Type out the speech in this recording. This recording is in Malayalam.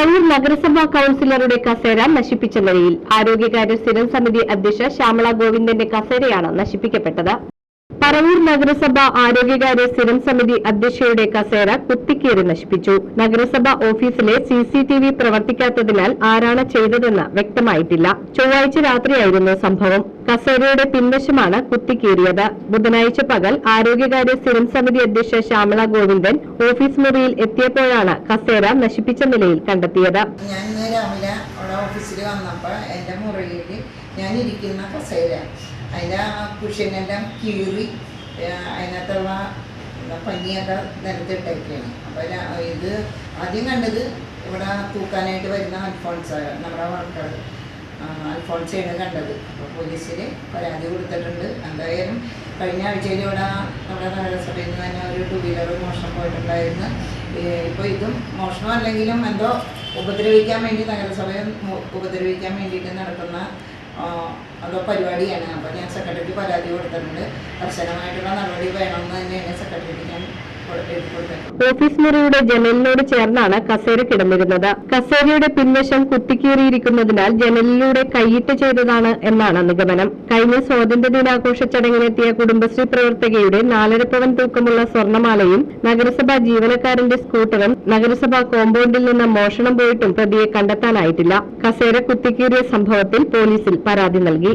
പറവൂർ നഗരസഭാ കൌൺസിലറുടെ കസേര നശിപ്പിച്ച നിലയിൽ ആരോഗ്യകാര്യ സ്ഥിരം സമിതി അധ്യക്ഷ ശ്യാമള ഗോവിന്ദന്റെ കസേരയാണ് നശിപ്പിക്കപ്പെട്ടത്. പറവൂർ നഗരസഭ ആരോഗ്യകാര്യ സ്ഥിരം സമിതി അധ്യക്ഷയുടെ കസേര കുത്തിക്കേറി നശിപ്പിച്ചു. നഗരസഭ ഓഫീസിലെ സി സി ടി വി പ്രവർത്തിക്കാത്തതിനാൽ ആരാണ് ചെയ്തതെന്ന് വ്യക്തമായിട്ടില്ല. ചൊവ്വാഴ്ച രാത്രിയായിരുന്നു സംഭവം. കസേരയുടെ പിൻവശമാണ് കുത്തിക്കേറിയത്. ബുധനാഴ്ച പകൽ ആരോഗ്യകാര്യ സ്ഥിരം സമിതി അധ്യക്ഷ ശ്യാമള ഗോവിന്ദൻ ഓഫീസ് മുറിയിൽ എത്തിയപ്പോഴാണ് കസേര നശിപ്പിച്ച നിലയിൽ കണ്ടെത്തിയത്. അവിടെ ഓഫീസിൽ വന്നപ്പോൾ എന്റെ മുറിയിൽ ഞാൻ ഇരിക്കുന്ന കസേര അതിന്റെ ആ കുഷ്യനെല്ലാം കീറി അതിനകത്തുള്ള പനിയൊക്കെ നിരത്തിട്ടൊക്കെയാണ് അപ്പോൾ ഇത് ആദ്യം കണ്ടത് ഇവിടെ തൂക്കാനായിട്ട് വരുന്ന അൽഫോൺസ് നമ്മുടെ വർക്കർ അൽഫോൺസയാണ് കണ്ടത്. അപ്പോൾ പോലീസിൽ പരാതി കൊടുത്തിട്ടുണ്ട്. എന്തായാലും കഴിഞ്ഞ ആഴ്ചയിൽ ഇവിടെ നമ്മുടെ നഗരസഭയിൽ നിന്ന് തന്നെ ഒരു ടു വീലർ മോഷണം പോയിട്ടുണ്ടായിരുന്നു. ഇപ്പോൾ ഇതും മോഷണം അല്ലെങ്കിലും എന്തോ ഉപദ്രവിക്കാൻ വേണ്ടി നഗരസഭയെ ഉപദ്രവിക്കാൻ വേണ്ടിയിട്ട് നടക്കുന്ന അതോ പരിപാടിയാണ്. അപ്പോൾ ഞാൻ സെക്രട്ടറിക്ക് പരാതി കൊടുത്തിട്ടുണ്ട്. കർശനമായിട്ടുള്ള നടപടി വേണമെന്ന് തന്നെയാണ് സെക്രട്ടറിക്ക് ഞാൻ ഓഫീസ് മുറിയുടെ ജനലിനോട് ചേർന്നാണ് കസേര കിടന്നിരുന്നത്. കസേരയുടെ പിൻവശം കുത്തിക്കീറിയിരിക്കുന്നതിനാൽ ജനലിലൂടെ കൈയിട്ട് ചെയ്തതാണ് എന്നാണ് നിഗമനം. കഴിഞ്ഞ സ്വാതന്ത്ര്യ ദിനാഘോഷ ചടങ്ങിനെത്തിയ കുടുംബശ്രീ പ്രവർത്തകയുടെ നാലര പവൻ തൂക്കമുള്ള സ്വർണമാലയും നഗരസഭാ ജീവനക്കാരന്റെ സ്കൂട്ടറും നഗരസഭാ കോമ്പൗണ്ടിൽ നിന്ന് മോഷണം പോയിട്ടും പ്രതിയെ കണ്ടെത്താനായിട്ടില്ല. കസേര കുത്തിക്കീറിയ സംഭവത്തിൽ പോലീസിൽ പരാതി നൽകി.